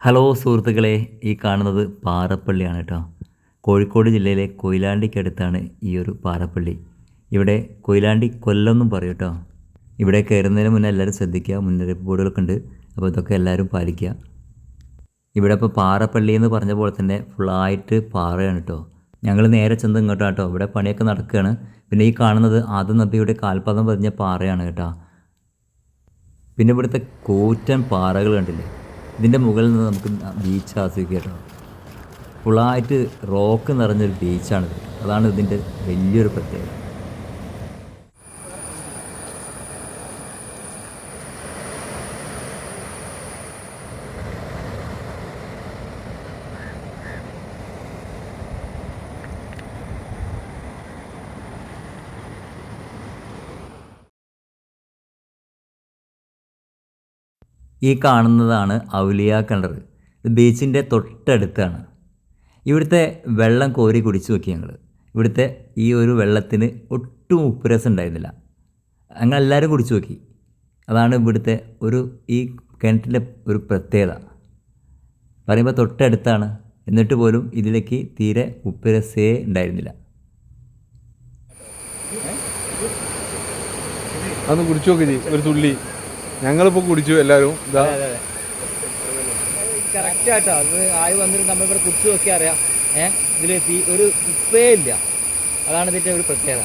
Hello സുഹൃത്തുക്കളെ ഈ കാണുന്നത് പാറപ്പള്ളിയാണ് കേട്ടോ. കോഴിക്കോട് ജില്ലയിലെ കൊയിലാണ്ടിക്കടുത്താണ് ഈ ഒരു പാറപ്പള്ളി. ഇവിടെ കൊയിലാണ്ടി കൊല്ലമെന്നും പറയും കേട്ടോ. ഇവിടെ കയറുന്നതിന് മുന്നേ എല്ലാവരും ശ്രദ്ധിക്കുക മുന്നറിയിപ്പ് ബോർഡുകളൊക്കെ ഉണ്ട്. അപ്പോൾ ഇതൊക്കെ എല്ലാവരും പാലിക്കുക. ഇവിടെ ഇപ്പോൾ പാറപ്പള്ളി എന്ന് പറഞ്ഞ പോലെ തന്നെ ഫുള്ളായിട്ട് പാറയാണ് കേട്ടോ. ഞങ്ങൾ നേരെ ചെന്ന് ഇങ്ങോട്ടാണ് കേട്ടോ. ഇവിടെ പണിയൊക്കെ നടക്കുകയാണ്. പിന്നെ ഈ കാണുന്നത് ആദം നബിയുടെ കാൽപാദം പതിഞ്ഞ പാറയാണ് കേട്ടോ. പിന്നെ ഇവിടുത്തെ കൂറ്റൻ പാറകൾ കണ്ടില്ലേ? ഇതിന്റെ മുകളിൽ നിന്ന് നമുക്ക് ബീച്ച് ആസ്വദിക്കാം ഫുള്ളായിട്ട് റോക്ക് നിറഞ്ഞൊരു ബീച്ചാണിത്. അതാണ് ഇതിന്റെ വലിയൊരു പ്രത്യേകത. ഈ കാണുന്നതാണ് ഔലിയ കിണർ. ബീച്ചിന്റെ തൊട്ടടുത്താണ്. ഇവിടുത്തെ വെള്ളം കോരി കുടിച്ചു നോക്കി ഞങ്ങൾ ഇവിടുത്തെ ഈ ഒരു വെള്ളത്തിന് ഒട്ടും ഉപ്പ് രസം ഉണ്ടായിരുന്നില്ല. ഞങ്ങൾ എല്ലാവരും കുടിച്ചു നോക്കി. അതാണ് ഇവിടുത്തെ ഒരു ഈ കിണറ്റിന്റെ ഒരു പ്രത്യേകത. പറയുമ്പോൾ തൊട്ടടുത്താണ്. എന്നിട്ട് പോലും ഇതിലേക്ക് തീരെ ഉപ്പ് രസേ ഉണ്ടായിരുന്നില്ല. അന്ന് കുടിച്ചു നോക്കി ഒരു തുള്ളി. ഞങ്ങളിപ്പോൾ കുടിച്ചു എല്ലാവരും ഇതാ. കറക്റ്റ് ആയി കുറിച്ച് നോക്കിയാൽ അറിയാം. ഏഹ് ഇതിൽ ഒരു ഉപ്പേ ഇല്ല. അതാണ് ഇതിന്റെ ഒരു പ്രത്യേകത.